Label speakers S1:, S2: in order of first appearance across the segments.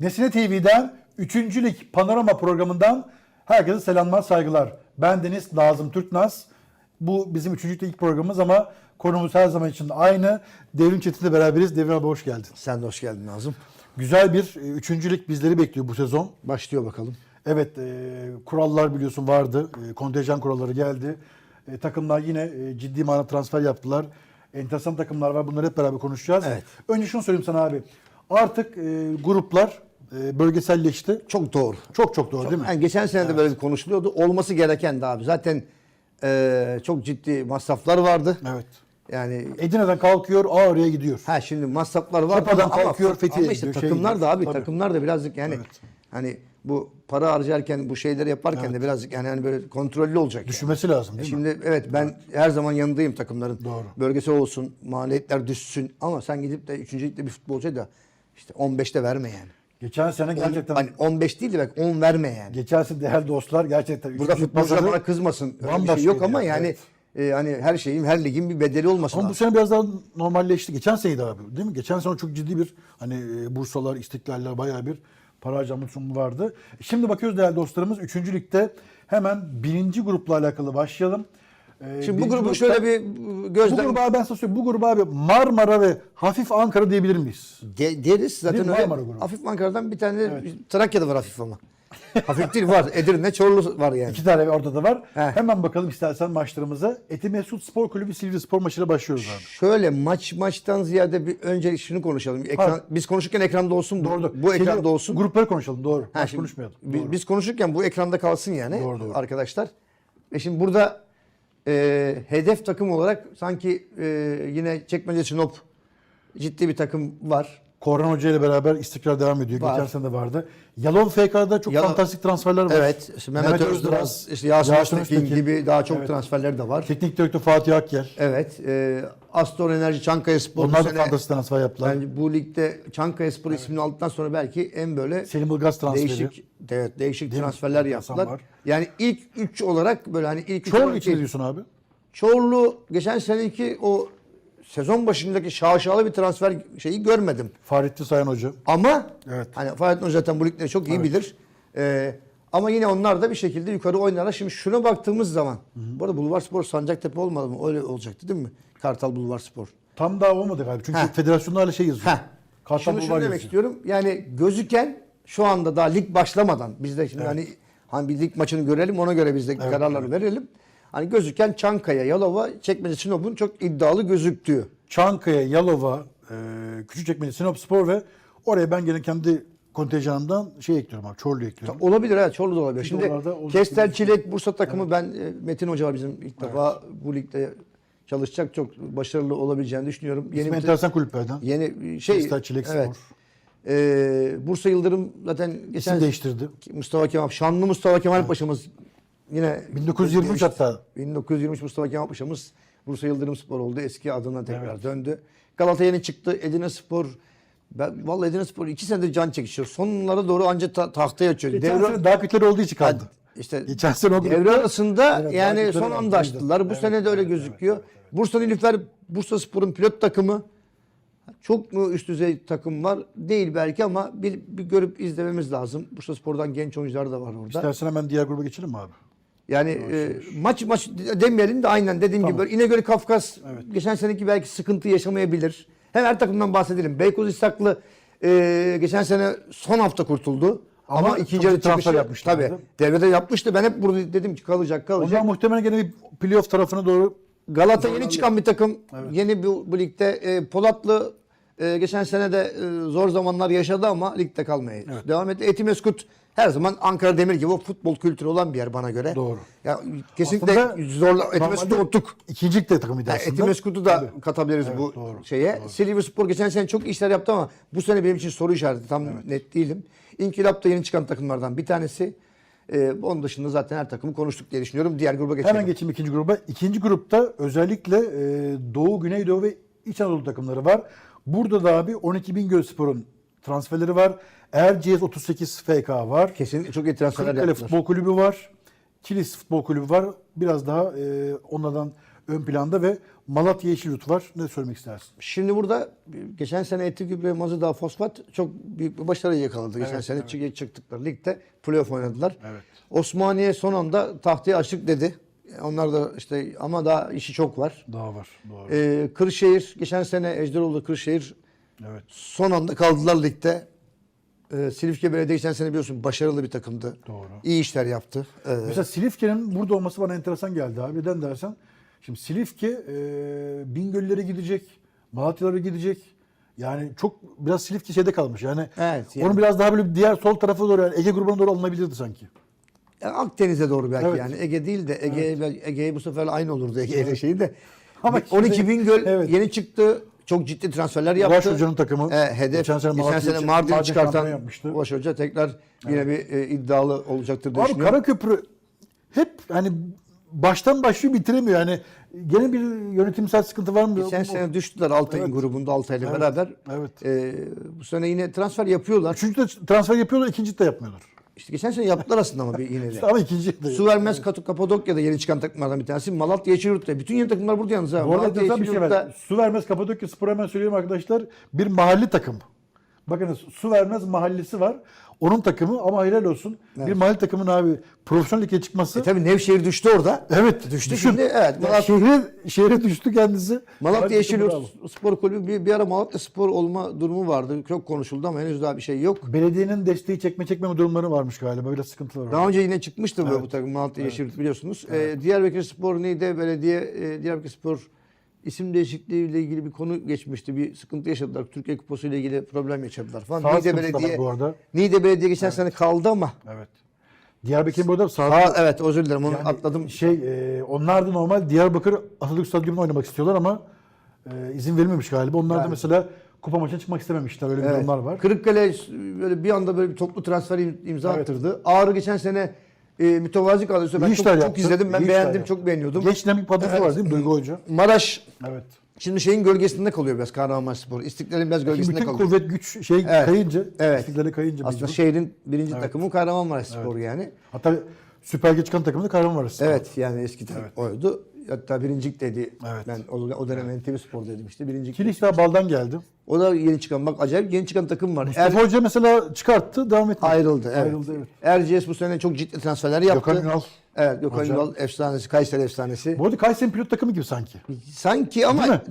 S1: Nesine TV'den 3. Lig Panorama programından herkese selamlar, saygılar. Ben Deniz Nazım Türknaz. Bu bizim 3. Lig programımız ama konumuz her zaman için aynı. Devrim Çetin'le beraberiz. Devrim abi hoş geldin.
S2: Sen de hoş geldin Nazım.
S1: Güzel bir 3. Lig bizleri bekliyor bu sezon.
S2: Başlıyor bakalım.
S1: Evet, e, kurallar biliyorsun vardı. E, kontenjan kuralları geldi. E, takımlar yine e, ciddi manada transfer yaptılar. Enteresan takımlar var. Bunları hep beraber konuşacağız.
S2: Evet.
S1: Önce şunu söyleyeyim sana abi. Artık e, gruplar e, bölgeselleşti.
S2: Çok doğru.
S1: Çok çok doğru değil mi?
S2: Yani geçen sene de böyle bir konuşuluyordu. Olması gereken de abi. Zaten e, çok ciddi masraflar vardı.
S1: Evet.
S2: Yani
S1: Edirne'den kalkıyor, Ağrı'ya gidiyor.
S2: ha şimdi masraflar var
S1: Çapa'dan
S2: ama,
S1: kalkıyor, Fethiye'ye
S2: ama işte
S1: gidiyor, şey
S2: takımlar da abi
S1: Tabii.
S2: takımlar da birazcık yani
S1: Evet.
S2: hani bu para harcarken bu şeyleri yaparken de birazcık yani hani böyle kontrollü olacak. yani.
S1: Düşünmesi lazım değil mi?
S2: Şimdi evet ben her zaman yanındayım takımların.
S1: Doğru.
S2: Bölgesel olsun, maliyetler düşsün ama sen gidip de 3. ligde bir futbolcuya da işte 15'te verme yani.
S1: Geçen sene gerçekten
S2: Hani 15 değil de bak 10 verme yani.
S1: geçen sene değerli dostlar gerçekten
S2: Burada futbolcular bana kızmasın. Öyle bir şey yok ama
S1: yani,
S2: yani
S1: evet.
S2: e, hani her şeyin her ligin bir bedeli olması
S1: Ama bu
S2: lazım.
S1: sene biraz daha normalleşti. Geçen seneydi abi değil mi? Geçen sene çok ciddi bir hani e, bursalar, istiklaller bayağı bir para harcama durumu vardı. Şimdi bakıyoruz değerli dostlarımız 3. ligde hemen birinci grupla alakalı başlayalım. Ee,
S2: Şimdi bu
S1: birinci
S2: grubu
S1: grupta-
S2: şöyle bir
S1: bu
S2: gözden
S1: gruba abi ben sana söyleyeyim. Bu gruba abi Marmara ve hafif Ankara diyebilir miyiz?
S2: De- deriz zaten
S1: Değil
S2: öyle.
S1: Marmara grubu.
S2: Hafif Ankara'dan bir tane Trakya'da var hafif ama. hafif değil var. Edirne, Çorlu var yani.
S1: İki tane orada da var.
S2: Heh.
S1: Hemen bakalım istersen maçlarımıza. Etimesut Spor Kulübü Silivri Spor maçıyla başlıyoruz abi.
S2: Şöyle maç maçtan ziyade bir önce şunu konuşalım. Ekran, biz konuşurken ekranda olsun. bu.
S1: Doğru.
S2: Bu
S1: Şeyleri-
S2: ekranda olsun.
S1: Grupları konuşalım doğru.
S2: Ha, şimdi
S1: konuşmayalım. Doğru.
S2: Biz konuşurken bu ekranda kalsın yani
S1: Doğru, doğru.
S2: arkadaşlar. Ve şimdi burada e, hedef takım olarak sanki e, yine Çekmece Sinop ciddi bir takım var.
S1: Korhan Hoca ile beraber istikrar devam ediyor.
S2: Var.
S1: Geçen sene de vardı. Yalova FK'da çok
S2: Yalo-
S1: fantastik transferler var.
S2: Evet. işte Mehmet,
S1: Mehmet
S2: Özduraz, işte Yasin,
S1: Yasin
S2: Öztekin gibi daha çok
S1: Evet.
S2: transferler de var.
S1: Teknik direktör Fatih Akgel.
S2: Evet. E, Astor Enerji Çankaya Spor
S1: Onlar da fantastik transfer yaptılar.
S2: bence bu ligde Çankaya Spor ismini aldıktan sonra belki en böyle
S1: Selim Ilgaz transferi.
S2: değişik evet, değişik
S1: Değil mi?
S2: transferler
S1: Enteresan
S2: yaptılar.
S1: var.
S2: Yani ilk üç olarak böyle hani ilk üç
S1: Çorlu
S2: olarak
S1: için diyorsun abi?
S2: Çorlu geçen seneki o sezon başındaki şaşalı bir transfer şeyi görmedim.
S1: Fahrettin Sayan Hoca.
S2: Ama
S1: Evet.
S2: hani Fahrettin Hoca zaten bu ligleri çok iyi bilir. Ee, ama yine onlar da bir şekilde yukarı oynarlar. Şimdi şuna baktığımız zaman. Bu arada Bulvar Spor Sancaktepe olmadı mı? Öyle olacaktı değil mi? Kartal Bulvar Spor.
S1: Tam daha olmadı galiba. Çünkü
S2: Heh.
S1: federasyonda hala şey yazıyor.
S2: Heh.
S1: Kartal
S2: Şunu,
S1: Bulvar
S2: şunu demek
S1: yazıyor.
S2: istiyorum. Yani gözüken şu anda daha lig başlamadan biz de şimdi hani hani bir lig maçını görelim ona göre biz de kararları verelim. Hani gözüken Çankaya, Yalova, Çekmece, Sinop'un çok iddialı gözüktüğü.
S1: Çankaya, Yalova, e, Küçükçekmece, Sinop Spor ve oraya ben gene kendi kontenjanımdan şey ekliyorum abi. Çorlu ekliyorum.
S2: Olabilir evet Çorlu da olabilir.
S1: Çünkü
S2: Şimdi Kestel Çilek Bursa takımı ben e, Metin Hoca var bizim ilk defa bu ligde çalışacak çok başarılı olabileceğini düşünüyorum.
S1: İsmi
S2: Yeni bir-
S1: enteresan kulüplerden.
S2: yeni şey
S1: Kestel Çilek
S2: evet.
S1: Spor.
S2: Ee, Bursa Yıldırım zaten geçen
S1: İsim değiştirdi.
S2: Mustafa Kemal Şanlı Mustafa Kemal Paşa'mız yine
S1: 1923
S2: değişti.
S1: hatta.
S2: 1923 Mustafa Kemal Paşa'mız Bursa Yıldırım Spor oldu. Eski adına tekrar döndü. Galata yeni çıktı. Edirne Spor ben vallahi Edirne Spor iki senedir can çekişiyor. Sonlara doğru ancak ta- tahtaya açıyor.
S1: Geçen
S2: Devre-
S1: sene daha kötüleri olduğu için kaldı.
S2: işte
S1: Geçen sene o
S2: devre arasında
S1: Evet,
S2: yani son anda açtılar. Bu
S1: evet,
S2: sene de öyle gözüküyor. Bursa Nilüfer Bursa Spor'un pilot takımı çok mu üst düzey takım var? Değil belki ama bir, bir görüp izlememiz lazım. Bursa Spor'dan genç oyuncular da var orada.
S1: İstersen hemen diğer gruba geçelim mi abi?
S2: Yani e, maç maç demeyelim de aynen dediğim
S1: Tamam.
S2: gibi İnegöl Kafkas geçen seneki belki sıkıntı yaşamayabilir. Hem her takımdan bahsedelim. Beykoz İshaklı e, geçen sene son hafta kurtuldu.
S1: Ama
S2: Ama, ikinci yarı
S1: transfer yapmışlardı.
S2: Tabii. Devrede yapmıştı. Ben hep burada dedim ki kalacak kalacak.
S1: Onlar muhtemelen gene bir playoff tarafına doğru
S2: Galata yeni çıkan bir takım. Yeni bu, bu ligde e, Polatlı e, geçen sene de e, zor zamanlar yaşadı ama ligde kalmaya devam etti. Etimeskut her zaman Ankara Demir gibi o futbol kültürü olan bir yer bana göre.
S1: Doğru.
S2: Ya kesinlikle
S1: Aslında
S2: zorla Etimeskut'u
S1: normalde
S2: unuttuk.
S1: İkinci ligde takımıydı aslında.
S2: Etimeskut'u da katabiliriz bu
S1: doğru,
S2: şeye. Silivri Spor geçen sene çok işler yaptı ama bu sene benim için soru işareti. Tam net değilim. İnkılap da yeni çıkan takımlardan bir tanesi. E, onun dışında zaten her takımı konuştuk diye düşünüyorum. Diğer gruba geçelim.
S1: Hemen geçeyim ikinci gruba. İkinci grupta özellikle e, Doğu, Güneydoğu ve İç Anadolu takımları var. Burada da abi 12 Bingöl Spor'un transferleri var. Erciyes 38 FK var.
S2: Kesinlikle çok iyi transferler
S1: Kırıkkale
S2: yaptılar.
S1: Futbol Kulübü var. Kilis Futbol Kulübü var. Biraz daha e, onlardan ön planda ve Malatya Yeşilyurt var. Ne söylemek istersin?
S2: Şimdi burada geçen sene Eti Gübre Mazıdağ Fosfat çok büyük bir başarı yakaladı. Geçen sene çık- çıktıkları ligde playoff oynadılar.
S1: Evet.
S2: Osmaniye son anda tahtayı açtık dedi. Onlar da işte ama daha işi çok var.
S1: Daha var. Doğru.
S2: Ee, Kırşehir geçen sene Ejderoğlu Kırşehir
S1: evet.
S2: son anda kaldılar ligde. Ee, Silifke Belediye geçen sene biliyorsun başarılı bir takımdı.
S1: Doğru.
S2: İyi işler yaptı. Ee,
S1: Mesela Silifke'nin burada olması bana enteresan geldi abi. Neden dersen. Şimdi Silifke e, Bingöl'lere gidecek. Malatya'lara gidecek. Yani çok biraz Silifke şeyde kalmış. Yani,
S2: Evet, yani.
S1: onun biraz daha böyle diğer sol tarafa doğru yani Ege grubuna doğru alınabilirdi sanki.
S2: Yani Akdeniz'e doğru belki
S1: Evet.
S2: yani Ege değil de Ege Ege'ye bu sefer aynı olurdu Ege ile şeyi de.
S1: Ama
S2: 12
S1: şimdi-
S2: bin göl
S1: Evet.
S2: yeni çıktı. Çok ciddi transferler yaptı.
S1: Ulaş Hoca'nın takımı.
S2: E, hedef
S1: Geçen sene
S2: geçen sene Mardin'i
S1: Mardin
S2: çıkartan. Ulaş Hoca tekrar yine bir e, iddialı olacaktır diye
S1: Abi. Karaköprü hep hani baştan başlıyor bitiremiyor. Yani gene bir yönetimsel sıkıntı var mı?
S2: Geçen sene düştüler Altay'ın
S1: Evet.
S2: grubunda Altay'la
S1: Evet.
S2: beraber.
S1: Evet.
S2: E, bu sene yine transfer yapıyorlar.
S1: Üçüncü de transfer yapıyorlar, ikinci de yapmıyorlar.
S2: İşte geçen sene yaptılar aslında ama bir yine de.
S1: Ama ikinci de.
S2: Su vermez Katu Kapadokya'da yeni çıkan takımlardan bir tanesi. Malatya Yeşilyurt'ta. Bütün yeni takımlar burada yalnız ha.
S1: Bu arada
S2: Malatya
S1: bir şey var. Su vermez Kapadokya Spor hemen söyleyeyim arkadaşlar. Bir mahalli takım. Bakınız su vermez mahallesi var. Onun takımı ama helal olsun. Bir mahalli takımın abi profesyonel lige çıkması.
S2: E tabii Nevşehir düştü orada.
S1: evet
S2: Düştü
S1: düşün.
S2: şimdi, evet,
S1: Ya
S2: Malatya-
S1: şehre, şehre düştü kendisi.
S2: Malatya. Yeşilyurt Spor Kulübü bir, bir ara Malatya Spor olma durumu vardı. Çok konuşuldu ama henüz daha bir şey yok.
S1: Belediyenin desteği çekme çekmeme durumları varmış galiba. Böyle sıkıntılar var.
S2: Daha önce yine çıkmıştı bu, bu takım Malatya Yeşilyurt biliyorsunuz. Ee, Diyarbakır Spor neydi? Belediye e, Diyarbakır Spor isim değişikliği ile ilgili bir konu geçmişti. Bir sıkıntı yaşadılar. Türkiye Kupası ile ilgili problem yaşadılar falan.
S1: Sağ
S2: Niğde
S1: da
S2: Belediye
S1: bu arada.
S2: Niğde Belediye geçen sene kaldı ama
S1: Evet. Diyarbakır'ın burada sağ
S2: Aa, evet özür dilerim onu
S1: Yani
S2: atladım.
S1: Şey, e, onlar da normal Diyarbakır Atatürk Stadyumu'nda oynamak istiyorlar ama e, izin verilmemiş galiba. Onlar da
S2: Yani.
S1: mesela kupa maçına çıkmak istememişler. Öyle bir
S2: Evet.
S1: durumlar var.
S2: Kırıkkale böyle bir anda böyle bir toplu transfer im- imza
S1: Evet.
S2: attırdı. Ağrı geçen sene e, mütevazi kadrosu. Ben çok,
S1: işler
S2: çok
S1: yaptı.
S2: izledim. Ben beğendim.
S1: yaptı.
S2: Çok beğeniyordum.
S1: Genç dinamik padrosu
S2: Evet.
S1: var değil mi Duygu Hoca?
S2: Maraş
S1: Evet.
S2: şimdi şeyin gölgesinde kalıyor biraz Kahramanmaraşspor. İstiklal'in biraz gölgesinde
S1: bütün
S2: kalıyor.
S1: kuvvet güç şey
S2: Evet.
S1: kayınca,
S2: Evet.
S1: istiklale kayınca
S2: Aslında
S1: mecbur.
S2: şehrin birinci takımı Kahramanmaraşspor yani.
S1: Hatta Süper Lig'e çıkan takımı da Kahramanmaraş.
S2: Evet yani eski takım oydu. Hatta birincikteydi.
S1: Evet.
S2: Ben o, o dönem NTV Spor'daydım işte. Birincilik.
S1: Kilisler baldan geldi.
S2: O da yeni çıkan bak acayip yeni çıkan takım var. Er,
S1: Mustafa Hoca mesela çıkarttı, devam etti.
S2: ayrıldı. Evet.
S1: Ayrıldı, evet.
S2: Erciyes bu sene çok ciddi transferler yaptı.
S1: Gökhan Ünal.
S2: Evet Gökhan. Ünal efsanesi, Kayseri efsanesi.
S1: Bu arada Kayseri'nin pilot takımı gibi sanki.
S2: Sanki ama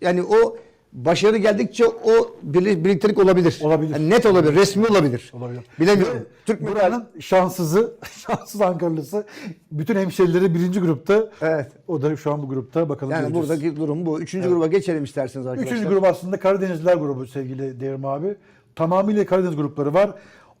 S2: yani o başarı geldikçe o birlik- birliktelik olabilir.
S1: Olabilir.
S2: Yani net olabilir, resmi olabilir.
S1: Olabilir.
S2: Bilemiyorum. Türk?
S1: Buranın şanssızı, şanssız Ankaralısı. Bütün hemşerileri birinci grupta.
S2: Evet.
S1: O da şu an bu grupta. Bakalım
S2: Yani
S1: göreceğiz.
S2: buradaki durum bu. Üçüncü gruba geçelim isterseniz arkadaşlar.
S1: Üçüncü grup aslında Karadenizliler grubu sevgili Devrim abi. Tamamıyla Karadeniz grupları var.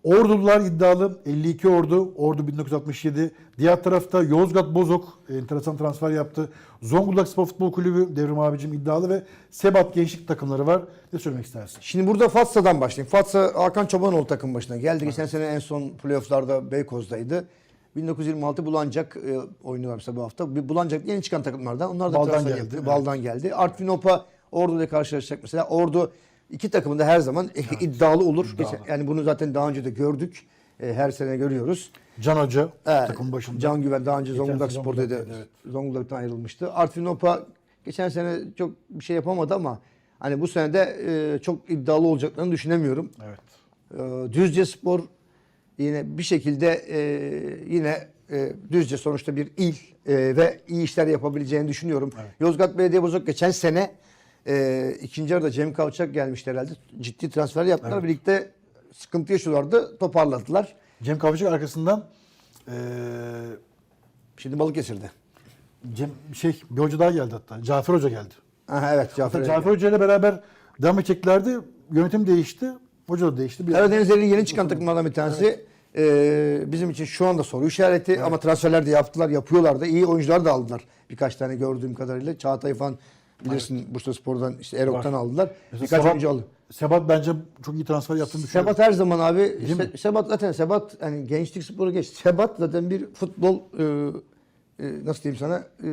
S1: Ordulular iddialı. 52 ordu. Ordu 1967. Diğer tarafta Yozgat Bozok enteresan transfer yaptı. Zonguldak Spor Futbol Kulübü Devrim abicim iddialı ve Sebat Gençlik takımları var. Ne söylemek istersin?
S2: Şimdi burada Fatsa'dan başlayayım. Fatsa Hakan Çobanoğlu takım başına geldi. Geçen sene en son playofflarda Beykoz'daydı. 1926 Bulancak e, oynuyorlar mesela bu hafta. Bir Bulancak yeni çıkan takımlardan. Onlar da
S1: Baldan geldi,
S2: yaptı.
S1: evet.
S2: Baldan geldi. Artvin Opa Ordu ile karşılaşacak mesela. Ordu iki takımın da her zaman iddialı olur. Geçen- yani bunu zaten daha önce de gördük. E, her sene görüyoruz.
S1: Can Hoca
S2: Evet.
S1: takım başında.
S2: Can Güven daha önce Zonguldak
S1: sene
S2: Spor'daydı.
S1: Zonguldak'taydı,
S2: Zonguldak'tan ayrılmıştı. Artvin Opa geçen sene çok bir şey yapamadı ama hani bu sene de e, çok iddialı olacaklarını düşünemiyorum.
S1: Evet.
S2: E, Düzce Spor yine bir şekilde e, yine e, Düzce sonuçta bir il e, ve iyi işler yapabileceğini düşünüyorum. Yozgat Belediye Bozok geçen sene e, ikinci yarıda Cem Kavçak gelmişti herhalde. Ciddi transfer yaptılar. Birlikte sıkıntı yaşıyorlardı. Toparladılar.
S1: Cem Kavcık arkasından eee
S2: Şimdi Balıkesir'de.
S1: Cem şey bir hoca daha geldi hatta. Cafer Hoca geldi.
S2: Aha, evet Cafer.
S1: Hatta Cafer Hoca ile beraber devam edeceklerdi. Yönetim değişti. Hoca da değişti. Bir
S2: Karadeniz Eli yeni çıkan takımlardan bir tanesi. Ee, bizim için şu anda soru işareti ama transferler de yaptılar, yapıyorlar da iyi oyuncular da aldılar. Birkaç tane gördüğüm kadarıyla. Çağatay falan bilirsin Bursa Spor'dan işte Erok'tan aldılar.
S1: Mesela
S2: Birkaç
S1: Sebat-
S2: oyuncu aldı.
S1: Sebat bence çok iyi transfer yaptığını düşünüyorum.
S2: Sebat her zaman abi? Se- Sebat zaten Sebat hani gençlik sporu geç. Sebat zaten bir futbol e, e, nasıl diyeyim sana e,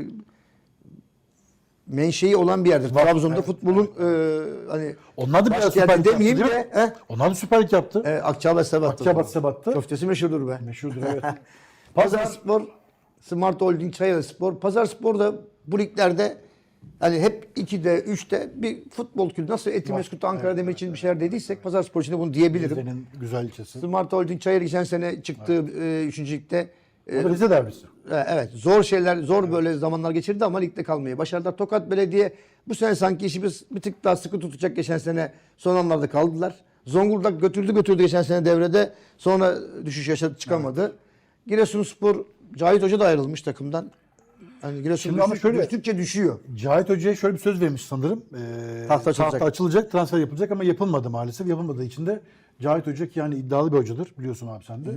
S2: menşei olan bir yerdir. Trabzon'da futbolun e, hani
S1: Onlar da biraz Süper yaptı
S2: demeyeyim
S1: değil
S2: de
S1: mi?
S2: he?
S1: Onlar da Süper Lig yaptı.
S2: E, Akçabat Sebat.
S1: Akçabat Sebat'tı.
S2: Köftesi meşhurdur be.
S1: Meşhurdur evet.
S2: Pazar Spor, Smart Holding, Çayeli Spor. Pazar Spor da bu liglerde hani hep 2'de 3'te bir futbol kültürü nasıl Etimeskut Ankara Demir için bir şeyler dediysek Pazar Spor için de bunu diyebilirim.
S1: Rize'nin güzel ilçesi.
S2: Smart Holding Çayır geçen sene çıktığı 3. ligde e,
S1: O da Rize derbisi.
S2: e, evet zor şeyler zor böyle zamanlar geçirdi ama ligde kalmayı başardılar. Tokat Belediye bu sene sanki işi bir, bir tık daha sıkı tutacak geçen sene son anlarda kaldılar. Zonguldak götürdü götürdü geçen sene devrede sonra düşüş yaşadı çıkamadı. Giresunspor Cahit Hoca da ayrılmış takımdan. Hani Giresun
S1: Şimdi ama şöyle-
S2: düştükçe düşüyor.
S1: Cahit Hoca'ya şöyle bir söz vermiş sanırım. Ee,
S2: Tahta açılacak.
S1: açılacak, transfer yapılacak ama yapılmadı maalesef. Yapılmadığı için de Cahit Hoca ki yani iddialı bir hocadır biliyorsun abi sen de.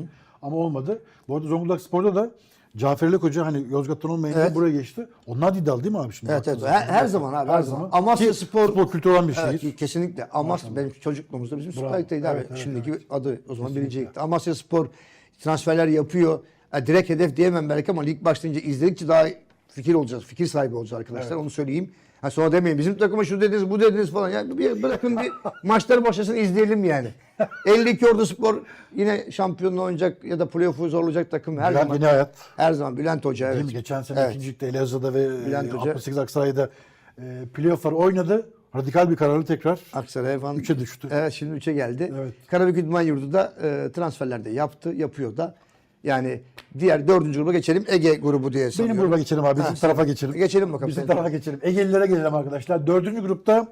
S1: Ama olmadı. Bu arada Zonguldak Spor'da da Cafer Elek Hoca hani Yozgat'tan olmayınca
S2: Evet.
S1: buraya geçti. Onlar da iddialı değil mi abi şimdi?
S2: Evet evet her, her zaman abi her, zaman. Amasya
S1: Ki
S2: Spor
S1: futbol kültürü olan bir
S2: Evet,
S1: şehir.
S2: kesinlikle. Amasya benim çocukluğumuzda bizim Süper. Lig'deydi abi.
S1: Evet, evet,
S2: Şimdiki adı o zaman birinci ligde. Amasya Spor transferler yapıyor. Yani direkt hedef diyemem belki ama lig başlayınca izledikçe daha fikir olacağız. Fikir sahibi olacağız arkadaşlar. Onu söyleyeyim. Ha sonra demeyin bizim takıma şu dediniz bu dediniz falan. Yani bir bırakın bir maçlar başlasın izleyelim yani. 52 Ordu Spor yine şampiyonluğu oynayacak ya da playoff'u zorlayacak takım her
S1: Bülent
S2: zaman.
S1: Hayat.
S2: Her zaman Bülent Hoca evet.
S1: Değil mi? Geçen sene
S2: Evet.
S1: ikinci ligde Elazığ'da ve
S2: Bülent
S1: e,
S2: Hoca.
S1: 68 Aksaray'da e, playoff'lar oynadı. Radikal bir kararlı tekrar
S2: Aksaray falan.
S1: Üçe düştü.
S2: Evet şimdi 3'e geldi.
S1: Evet.
S2: Karabük İdman Yurdu da e, transferler de yaptı, yapıyor da. Yani diğer dördüncü gruba geçelim. Ege grubu diye
S1: Benim
S2: sanıyorum.
S1: gruba geçelim abi. Bizim
S2: Ha,
S1: tarafa geçelim.
S2: Geçelim bakalım.
S1: Bizim tarafa geçelim. Egelilere gelelim arkadaşlar. Dördüncü grupta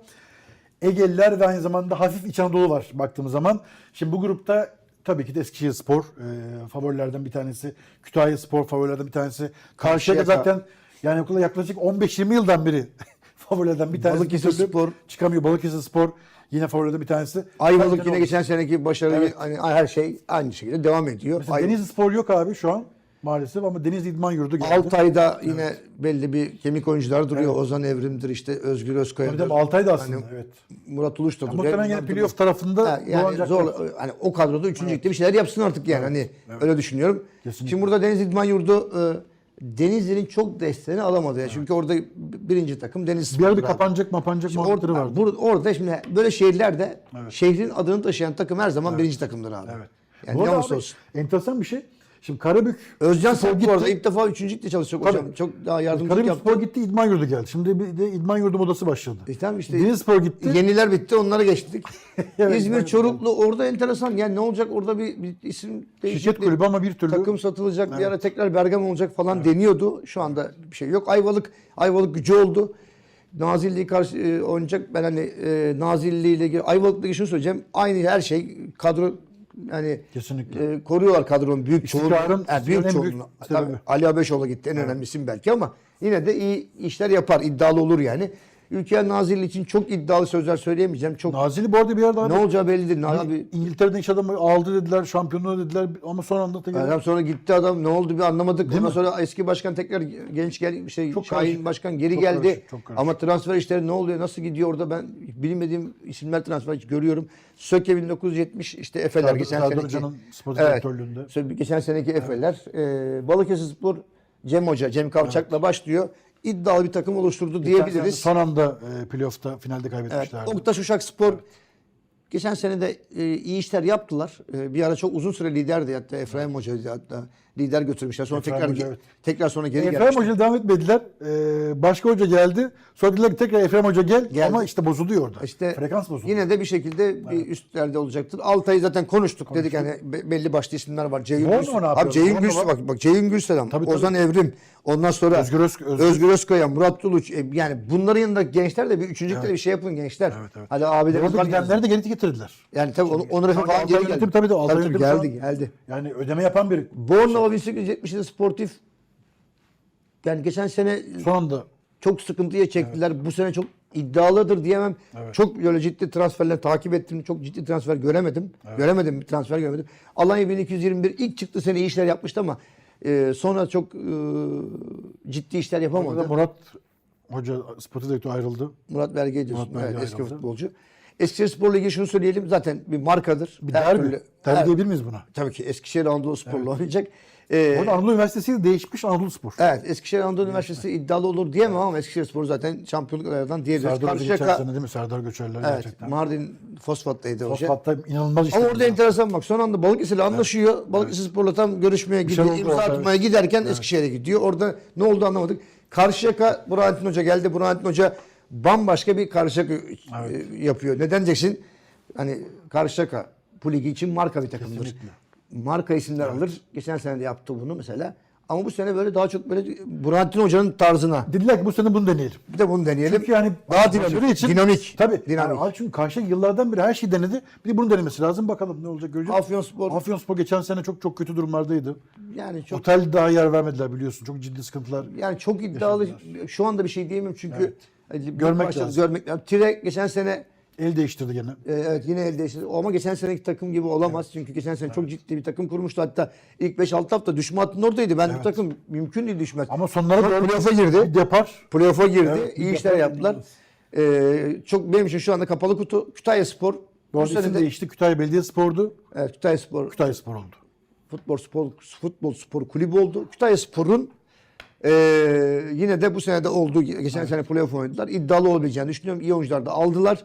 S1: Egeliler ve aynı zamanda hafif İç Anadolu var baktığımız zaman. Şimdi bu grupta tabii ki de Eskişehir Spor e, favorilerden bir tanesi. Kütahya Spor favorilerden bir tanesi. Karşıyaka
S2: Karşıyaka.
S1: zaten yani okula yaklaşık 15-20 yıldan beri favorilerden bir tanesi.
S2: Balıkesir
S1: Bir türlü
S2: Spor.
S1: Çıkamıyor. Balıkesir Spor yine favorilerden bir tanesi.
S2: Ayvalık yine geçen seneki başarılı
S1: Evet.
S2: hani her şey aynı şekilde devam ediyor.
S1: Mesela
S2: Ay-
S1: Denizli Spor yok abi şu an maalesef ama Denizli İdman Yurdu geldi.
S2: Altay'da yine belli bir kemik oyuncular duruyor. Ozan Evrim'dir işte Özgür Özkaya.
S1: Tabii Altay'da aslında
S2: Hani
S1: evet.
S2: Murat Uluç da duruyor.
S1: Muhtemelen yine playoff tarafında
S2: Ha, yani zor hani o kadroda üçüncü ligde bir şeyler yapsın artık yani hani öyle düşünüyorum.
S1: Kesinlikle.
S2: Şimdi burada Denizli İdman Yurdu e, Denizli'nin çok desteğini alamadı. ya. Çünkü orada birinci takım Denizli
S1: Bir
S2: abi.
S1: kapanacak mapanacak
S2: Şimdi orada,
S1: vardı.
S2: burada, orada şimdi böyle şehirlerde şehrin adını taşıyan takım her zaman birinci takımdır abi.
S1: Evet.
S2: Yani
S1: Bu arada abi,
S2: olsun.
S1: Enteresan bir şey. Şimdi Karabük
S2: Özcan
S1: Spor
S2: bu arada ilk defa üçüncü ligde çalışacak
S1: Tabii.
S2: hocam. Çok daha
S1: Karabük
S2: yaptı.
S1: Spor gitti, İdman Yurdu geldi. Şimdi bir de İdman Yurdu modası başladı.
S2: E tamam işte
S1: Deniz Spor gitti.
S2: Yeniler bitti onlara geçtik.
S1: Evet,
S2: İzmir
S1: evet.
S2: Çoruklu orada enteresan. Yani ne olacak orada bir, bir isim değişikliği.
S1: Şirket kulübü ama bir türlü
S2: Takım satılacak bir ara tekrar Bergama olacak falan deniyordu. Şu anda bir şey yok. Ayvalık Ayvalık gücü oldu. Nazilli'yi karşı e, oynayacak. Ben hani e, Nazilli ile Ayvalık'la şunu söyleyeceğim. Aynı her şey kadro yani
S1: Kesinlikle.
S2: e, koruyorlar kadronun büyük.
S1: İstikrarın
S2: Yani büyük
S1: en büyük.
S2: Tabii Ali Abeşoğlu gitti en önemli isim belki ama yine de iyi işler yapar. iddialı olur yani. Ülker Nazilli için çok iddialı sözler söyleyemeyeceğim. Çok
S1: Nazilli bu arada bir yerde abi,
S2: ne olacağı belli değil.
S1: bir
S2: Abi,
S1: İngiltere'den iş adamı aldı dediler, şampiyonluğu dediler ama son anda da
S2: Adam sonra gitti adam ne oldu bir anlamadık.
S1: Değil
S2: Ondan
S1: mi?
S2: sonra eski başkan tekrar genç gel şey
S1: Çok
S2: Şahin
S1: karışık.
S2: başkan geri
S1: Çok
S2: geldi.
S1: karışık, çok karışık.
S2: Ama transfer işleri ne oluyor? Nasıl gidiyor orada ben bilmediğim isimler transfer görüyorum. Söke 1970 işte Efeler
S1: Serdar-
S2: geçen
S1: Serdar
S2: seneki.
S1: Spor
S2: Evet.
S1: direktörlüğünde.
S2: Geçen seneki Efeler. Ee, Balıkesir Spor Cem Hoca, Cem Kavçak'la başlıyor. İddialı bir takım oluşturdu diyebiliriz.
S1: Son anda e, playoff'ta finalde
S2: Evet,
S1: kaybetmişlerdi.
S2: Oktaş Uşak Spor geçen sene de e, iyi işler yaptılar. E, bir ara çok uzun süre liderdi hatta Efraim Hoca'ydı hatta lider götürmüşler. Sonra
S1: Efraim
S2: tekrar
S1: Hoca, evet.
S2: tekrar sonra geri
S1: Efraim
S2: gelmişler.
S1: Hoca devam etmediler. Ee, başka hoca geldi. Sonra dediler ki tekrar Efraim Hoca gel.
S2: Geldi.
S1: Ama işte bozuluyor orada.
S2: İşte
S1: Frekans bozuluyor.
S2: yine de bir şekilde bir üstlerde olacaktır. Altay'ı zaten konuştuk. Dedik hani be- belli başlı isimler var. Ceyhun
S1: ne
S2: Abi? Ceyhun Gülsel bak bak Ceyhun Gülselam,
S1: Tabii, tabii.
S2: Ozan Evrim, ondan sonra
S1: Özgür Öz- Özgür-
S2: Özgür Özkaya, Murat Tuluç. E, yani bunların yanında gençler de bir üçüncülükte de bir şey yapın gençler.
S1: Evet, evet.
S2: Hadi abilerimiz
S1: Orada gidenleri de geri getirdiler.
S2: Yani tabii onu,
S1: Tabii,
S2: falan geri geldi.
S1: tabii
S2: tabii, tabii, geldi geldi.
S1: Yani ödeme yapan bir
S2: Bornova 1870'de sportif yani geçen sene
S1: anda
S2: çok sıkıntıya çektiler. Bu sene çok iddialıdır diyemem. Çok böyle ciddi transferler takip ettim. Çok ciddi transfer göremedim. Göremedim bir transfer göremedim. Alanya 1221 ilk çıktı sene iyi işler yapmıştı ama e, sonra çok e, ciddi işler yapamadı.
S1: Murat Hoca sportif direktör ayrıldı.
S2: Murat Belge diyorsun.
S1: Murat Belge
S2: evet, eski futbolcu. Eskişehir Spor'la ilgili şunu söyleyelim. Zaten bir markadır.
S1: Bir
S2: Her
S1: derbi.
S2: türlü-
S1: Derbi
S2: her-
S1: diyebilir miyiz buna?
S2: Tabii ki Eskişehir Anadolu Spor'la oynayacak. Ee,
S1: Orada Anadolu Üniversitesi de değişmiş Anadolu Spor.
S2: Evet Eskişehir Anadolu Üniversitesi iddialı olur diyemem ama Eskişehir Spor zaten şampiyonluklardan diyebiliriz.
S1: Serdar geçen
S2: Karşıyaka,
S1: sene değil mi? Serdar Göçerler
S2: evet,
S1: gerçekten.
S2: Mardin Fosfat'taydı hoca.
S1: Fosfat'ta inanılmaz işler.
S2: Ama orada
S1: yaptı.
S2: enteresan bak son anda Balıkesir'le anlaşıyor. Balıkesir Spor'la tam görüşmeye
S1: şey
S2: gidiyor,
S1: oldu
S2: imza atmaya giderken Eskişehir'e gidiyor. Orada ne oldu anlamadık. Karşıyaka Burhanettin Hoca geldi. Burhanettin Hoca bambaşka bir Karşıyaka e, yapıyor. Neden diyeceksin? Hani Karşıyaka bu ligi için marka bir takımdır.
S1: Kesinlikle.
S2: Marka isimler alır. Geçen sene de yaptı bunu mesela. Ama bu sene böyle daha çok böyle Burhanettin Hoca'nın tarzına.
S1: Dediler ki bu sene bunu deneyelim.
S2: Bir de bunu deneyelim.
S1: Çünkü yani
S2: daha dinamik. dinamik.
S1: Tabii.
S2: Dinamik.
S1: Yani, çünkü karşı yıllardan beri her şeyi denedi. Bir de bunu denemesi lazım. Bakalım ne olacak göreceğiz.
S2: Afyonspor
S1: Afyonspor geçen sene çok çok kötü durumlardaydı.
S2: yani çok
S1: Otel daha yer vermediler biliyorsun. Çok ciddi sıkıntılar.
S2: Yani çok iddialı. Şu anda bir şey diyemem çünkü hani
S1: Görmek
S2: başladı,
S1: lazım.
S2: Görmek lazım. Tire geçen sene
S1: El değiştirdi gene.
S2: e, evet yine elde değiştirdi. Ama geçen seneki takım gibi olamaz. Çünkü geçen sene çok ciddi bir takım kurmuştu. Hatta ilk 5-6 hafta düşme hattının oradaydı. Ben bu takım mümkün değil düşmez.
S1: Ama sonlara
S2: Sonra
S1: doğru
S2: playoff'a girdi.
S1: bir depar.
S2: Playoff'a girdi.
S1: Evet,
S2: iyi işler yaptılar. Ee, çok benim için şu anda kapalı kutu. Kütahya Spor.
S1: Bu
S2: sene
S1: değişti. Kütahya Belediyespor'du.
S2: Evet, Kütahya Spor
S1: Kütahya Spor oldu.
S2: futbol spor futbol spor kulübü oldu. Kütahya Spor'un eee, yine de bu sene de oldu. Geçen sene playoff oynadılar. İddialı olabileceğini düşünüyorum. İyi oyuncular da aldılar.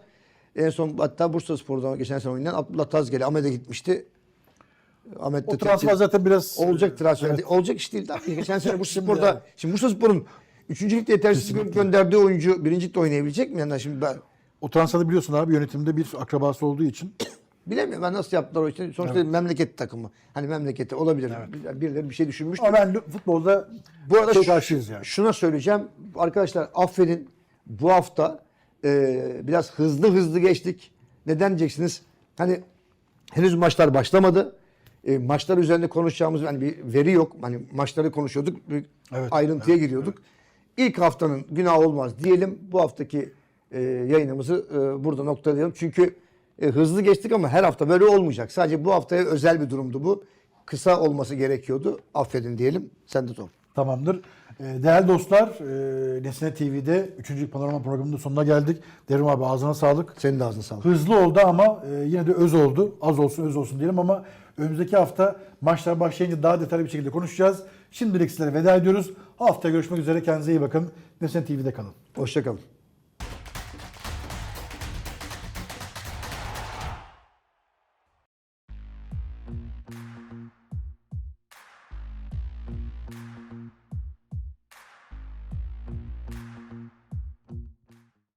S2: En son hatta Bursa Spor'da geçen sene oynayan Abdullah Tazgeli Ahmet'e gitmişti. Ahmet de
S1: O transfer
S2: teknik-
S1: zaten biraz
S2: olacak transfer.
S1: Evet.
S2: Olacak iş değil. Tabii. Geçen sene Bursa Spor'da
S1: yani.
S2: şimdi Bursa Spor'un 3. ligde yetersiz gönderdiği oyuncu 1. ligde oynayabilecek mi? Yani şimdi ben
S1: O transferde biliyorsun abi yönetimde bir akrabası olduğu için
S2: bilemiyorum ben nasıl yaptılar o işi. Sonuçta memleket takımı. Hani memleketi olabilir. Birileri bir şey düşünmüş.
S1: ama ben futbolda
S2: Bu arada
S1: şey karşıyız yani.
S2: şuna söyleyeceğim. Arkadaşlar affedin bu hafta e, biraz hızlı hızlı geçtik. Neden diyeceksiniz? Hani henüz maçlar başlamadı. E, maçlar üzerinde konuşacağımız yani bir veri yok. Hani maçları konuşuyorduk. Bir
S1: Evet,
S2: ayrıntıya giriyorduk. İlk haftanın günah olmaz diyelim. Bu haftaki e, yayınımızı e, burada noktalayalım. Çünkü e, hızlı geçtik ama her hafta böyle olmayacak. Sadece bu haftaya özel bir durumdu bu. Kısa olması gerekiyordu. Affedin diyelim. Sen de sor.
S1: Tamamdır. Ee, Değerli dostlar, e, Nesne TV'de 3. panorama programının sonuna geldik. Derim abi ağzına sağlık.
S2: Senin de ağzına sağlık.
S1: Hızlı oldu ama e, yine de öz oldu. Az olsun öz olsun diyelim ama önümüzdeki hafta maçlar başlayınca daha detaylı bir şekilde konuşacağız. Şimdilik sizlere veda ediyoruz. Haftaya görüşmek üzere. Kendinize iyi bakın. Nesne TV'de kalın.
S2: Hoşçakalın.